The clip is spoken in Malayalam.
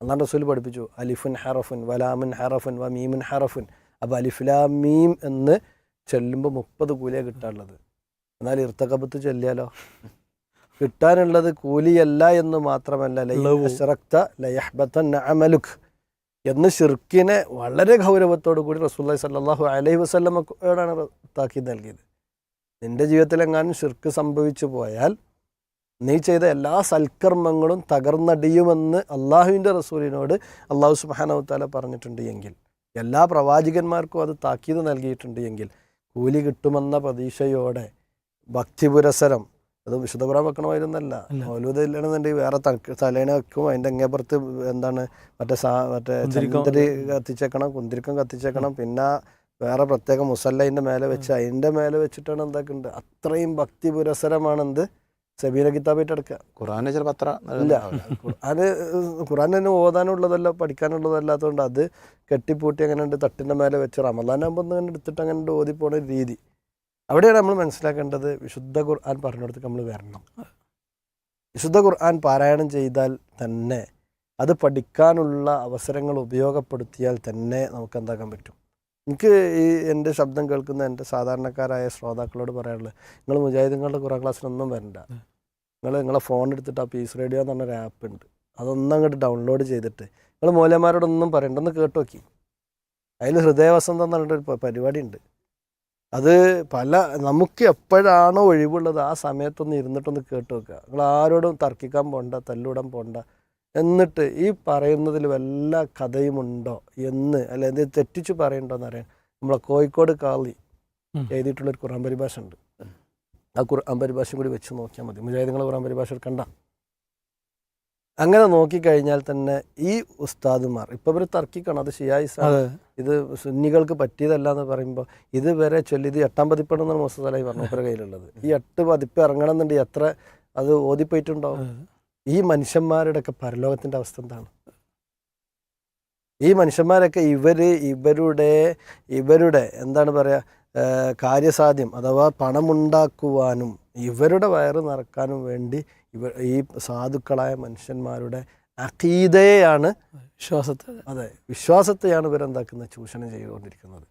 അള്ളാഹ് റസൂൽ പഠിപ്പിച്ചു അലിഫുൻ ഹറഫുൻ വലാമുൻ ഹറഫുൻ വ മീമുൻ ഹറഫുൻ അപ്പോൾ അലിഫുലാം മീം എന്ന് ചെല്ലുമ്പോൾ മുപ്പത് കൂലിയാണ് കിട്ടാനുള്ളത്. എന്നാൽ ഇർത്തകബത്ത് ചൊല്ലിയാലോ? കിട്ടാനുള്ളത് കൂലിയല്ല എന്ന് മാത്രമല്ല അമലുഖ് എന്ന് ഷിർക്കിനെ വളരെ ഗൗരവത്തോടു കൂടി റസൂല്ലി സല്ലാഹു അലൈഹി വസ്ലമോടാണ് താക്കീത് നൽകിയത്. നിന്റെ ജീവിതത്തിലെങ്ങാനും ഷിർക്ക് സംഭവിച്ചു പോയാൽ നീ ചെയ്ത എല്ലാ സൽക്കർമ്മങ്ങളും തകർന്നടിയുമെന്ന് അള്ളാഹുവിന്റെ റസൂലിനോട് അള്ളാഹു സുബാനവത്താല പറഞ്ഞിട്ടുണ്ട് എങ്കിൽ എല്ലാ പ്രവാചകന്മാർക്കും അത് താക്കീത് നൽകിയിട്ടുണ്ട് എങ്കിൽ കൂലി കിട്ടുമെന്ന പ്രതീക്ഷയോടെ ഭക്തിപുരസരം അത് വിശുദ്ധപുരം വെക്കണമായിരുന്നല്ല. മൗലൂദ മൗലൂദില്ലാണെന്നുണ്ടെങ്കിൽ വേറെ തലേണ വെക്കും അതിന്റെ അങ്ങേപ്പുറത്ത് എന്താണ് മറ്റേ സാ മറ്റേ കുന്തിരിക്കം. കത്തിച്ചേക്കണം കുന്തിരിക്കം കത്തിച്ചേക്കണം പിന്നെ വേറെ പ്രത്യേക മുസല്ലതിന്റെ മേലെ വെച്ച് അതിന്റെ മേലെ വെച്ചിട്ടാണ് എന്താക്കുന്നുണ്ട് അത്രയും ഭക്തി പുരസരമാണ് എന്ത് സബീന കിതാബായിട്ട് എടുക്കുക ഖുറാനെ ചിലപ്പോൾ അത്ര ഇല്ല ഖുർആൻ തന്നെ ഓതാനുള്ളതല്ല പഠിക്കാനുള്ളതല്ലാത്തതുകൊണ്ട് അത് കെട്ടിപ്പൂട്ടി അങ്ങനെ ഉണ്ട് തട്ടിന്റെ മേലെ വെച്ച് റമദാനാകുമ്പോൾ ഒന്ന് അങ്ങനെ എടുത്തിട്ട് അങ്ങനെ ഓതി പോണ ഒരു രീതി. അവിടെയാണ് നമ്മൾ മനസ്സിലാക്കേണ്ടത് വിശുദ്ധ ഖുർആൻ പറഞ്ഞിടത്ത് നമ്മൾ വരണം. വിശുദ്ധ ഖുർആൻ പാരായണം ചെയ്താൽ തന്നെ അത് പഠിക്കാനുള്ള അവസരങ്ങൾ ഉപയോഗപ്പെടുത്തിയാൽ തന്നെ നമുക്ക് എന്താക്കാൻ പറ്റും. എനിക്ക് ഈ എന്റെ ശബ്ദം കേൾക്കുന്ന എന്റെ സാധാരണക്കാരായ ശ്രോതാക്കളോട് പറയാനുള്ളത് നിങ്ങൾ മുജാഹിദുകളുടെ ഖുറാൻ ക്ലാസ്സിനൊന്നും വരണ്ട. നിങ്ങൾ നിങ്ങളെ ഫോൺ എടുത്തിട്ട് ആ പീസ് റേഡിയോ എന്ന് പറഞ്ഞൊരു ആപ്പ് ഉണ്ട്. അതൊന്നും അങ്ങോട്ട് ഡൗൺലോഡ് ചെയ്തിട്ട് നിങ്ങൾ മൂലന്മാരോടൊന്നും പറയണ്ട ഒന്ന് കേട്ട് നോക്കി. അതിൽ ഹൃദയവസന്തം എന്ന് പറഞ്ഞിട്ടൊരു പരിപാടി ഉണ്ട് അത് പല നമുക്ക് എപ്പോഴാണോ ഒഴിവുള്ളത് ആ സമയത്തൊന്ന് ഇരുന്നിട്ടൊന്ന് കേട്ട് വെക്കുക നിങ്ങൾ ആരോടും തർക്കിക്കാൻ പോണ്ട തല്ലൂടാൻ പോണ്ട. എന്നിട്ട് ഈ പറയുന്നതിൽ വല്ല കഥയുമുണ്ടോ എന്ന് അല്ലെങ്കിൽ ഇത് തെറ്റിച്ച് പറയണ്ടോ എന്നറിയാൻ നമ്മളെ കോഴിക്കോട് കാളി. എഴുതിയിട്ടുള്ളൊരു ഖുറാൻ പരിഭാഷ ഉണ്ട്. ആ ഖുർആൻ പരിഭാഷയും കൂടി വെച്ച് നോക്കിയാൽ മതി. മുജാഹിദുകൾ ഖുർആൻ പരിഭാഷ കണ്ട അങ്ങനെ നോക്കിക്കഴിഞ്ഞാൽ തന്നെ ഈ ഉസ്താദുമാർ ഇപ്പൊ ഇവർ തർക്കിക്കണം അത് ഷിയായി ഇത് സുന്നികൾക്ക് പറ്റിയതല്ല എന്ന് പറയുമ്പോൾ ഇത് വരെ ചൊല്ലി ഇത് എട്ടാം പതിപ്പാണെന്നാണ് മുസ്തലായി പറഞ്ഞു ഇവരുടെ കയ്യിലുള്ളത്. ഈ എട്ട് പതിപ്പ് ഇറങ്ങണം എന്നുണ്ടെങ്കിൽ എത്ര അത് ഓതിപ്പോയിട്ടുണ്ടാവും? അതെ. ഈ മനുഷ്യന്മാരുടെ ഒക്കെ പരലോകത്തിന്റെ അവസ്ഥ എന്താണ്? ഈ മനുഷ്യന്മാരൊക്കെ ഇവർ ഇവരുടെ ഇവരുടെ എന്താണ് പറയാ ഏർ കാര്യസാധ്യം അഥവാ പണമുണ്ടാക്കുവാനും ഇവരുടെ വയറ് നിറക്കാനും വേണ്ടി ഇവ ഈ സാധുക്കളായ മനുഷ്യന്മാരുടെ അഖീദയെയാണ് വിശ്വാസത്തെ. അതെ വിശ്വാസത്തെയാണ് ഇവരെന്താക്കുന്നത്? ചൂഷണം ചെയ്തുകൊണ്ടിരിക്കുന്നത്.